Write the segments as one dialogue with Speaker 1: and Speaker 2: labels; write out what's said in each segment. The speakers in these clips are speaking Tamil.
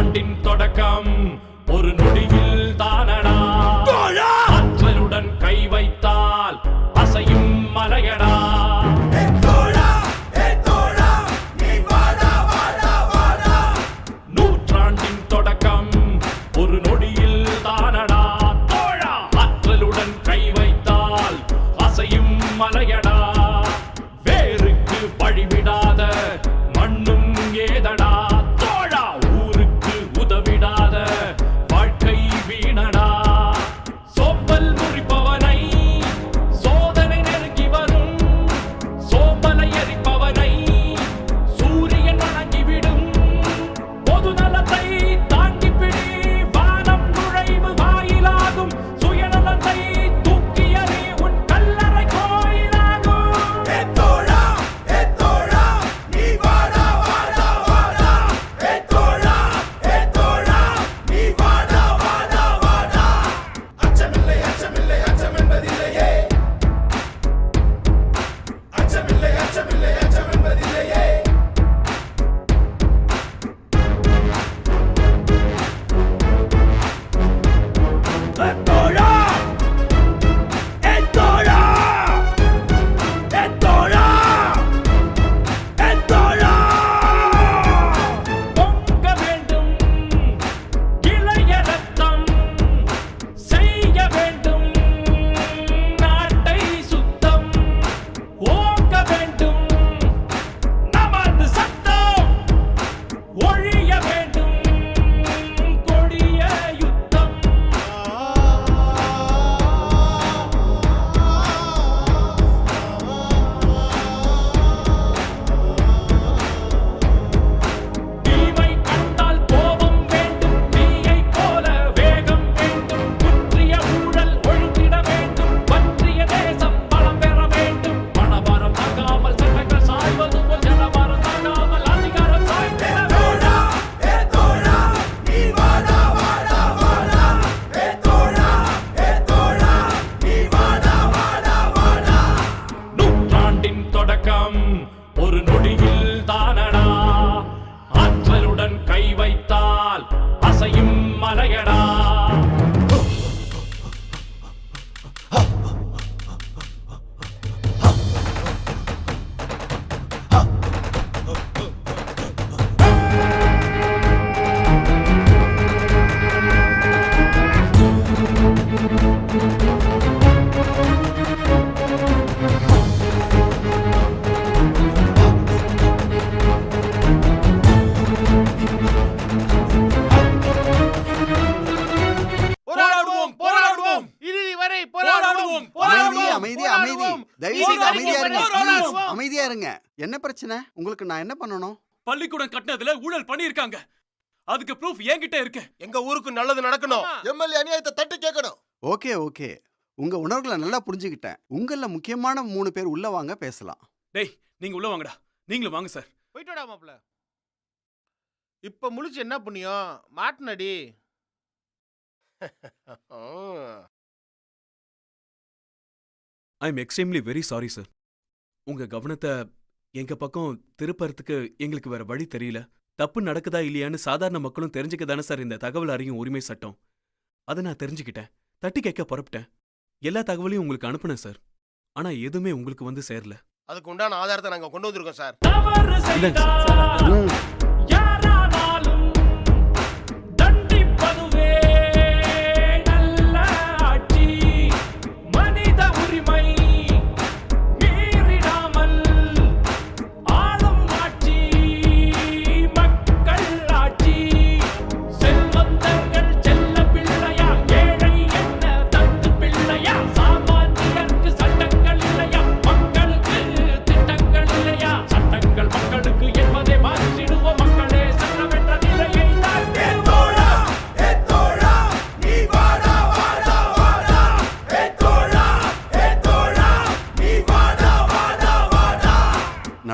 Speaker 1: நூற்றாண்டின் தொடக்கம். ஒரு நொடியில்
Speaker 2: போராடுவோம்.
Speaker 3: அமைதி அமைதி அமைதி தயவு செய்து அமைதியா இருங்க. ப்ளீஸ் அமைதியா இருங்க. என்ன பிரச்சனை? உங்களுக்கு நான் என்ன பண்ணணும்?
Speaker 2: பள்ளிக்கூடம் கட்டினதுல ஊழல் பண்ணிருக்காங்க அதுக்கு ப்ரூஃப் என்கிட்ட இருக்கு.
Speaker 4: எங்க ஊருக்கு நல்லது நடக்கணும். எம்எல்ஏ அநியாயத்தை தட்டி கேட்கணும்.
Speaker 3: Okay okay. உங்க உணர்வுகளை நல்லா புரிஞ்சுக்கிட்டேன். உங்கள முக்கியமான மூணு பேர் உள்ள வாங்க பேசலாம்.
Speaker 2: டேய் நீங்க உள்ள வாங்கடா. நீங்களும் வாங்க சார்.
Speaker 5: போயிட்டோடா மாப்ள இப்ப முழிச்சு என்ன புண்ணியம்? மாட்டுனடி.
Speaker 2: I am extremely very sorry sir உங்க கவனத்தை எங்க பக்கம் திருப்பறதுக்கு எங்களுக்கு வேற வழி தெரியல. தப்பு நடக்குதா இல்லையான்னு சாதாரண மக்களும் தெரிஞ்சுக்க தானே சார் இந்த தகவல் அறியும் உரிமை சட்டம். அதை நான் தெரிஞ்சுக்கிட்டேன். தட்டி கேட்க புறப்பட்டேன். எல்லா தகவலையும் உங்களுக்கு அனுப்புனேன் சார் ஆனா எதுவுமே உங்களுக்கு வந்து சேரல.
Speaker 4: அதுக்கு உண்டான ஆதாரத்தை நாங்க கொண்டு வந்திருக்கோம் சார்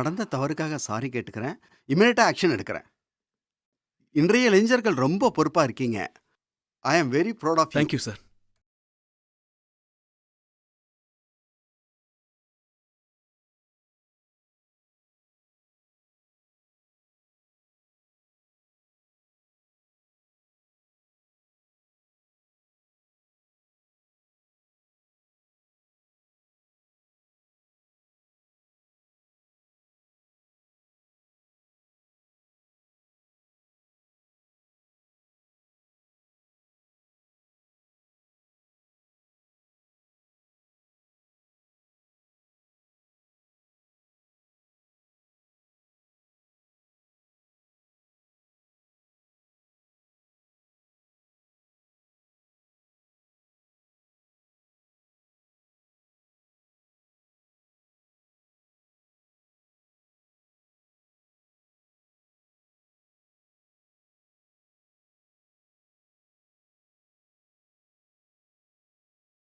Speaker 3: நடந்த தவறுக்காக சாரி கேட்டுக்கிறேன். இமீடியட்டாக ஆக்ஷன் எடுக்கிறேன். இன்றைய இளைஞர்கள் ரொம்ப பொறுப்பாக இருக்கீங்க. I am very proud of
Speaker 2: thank you sir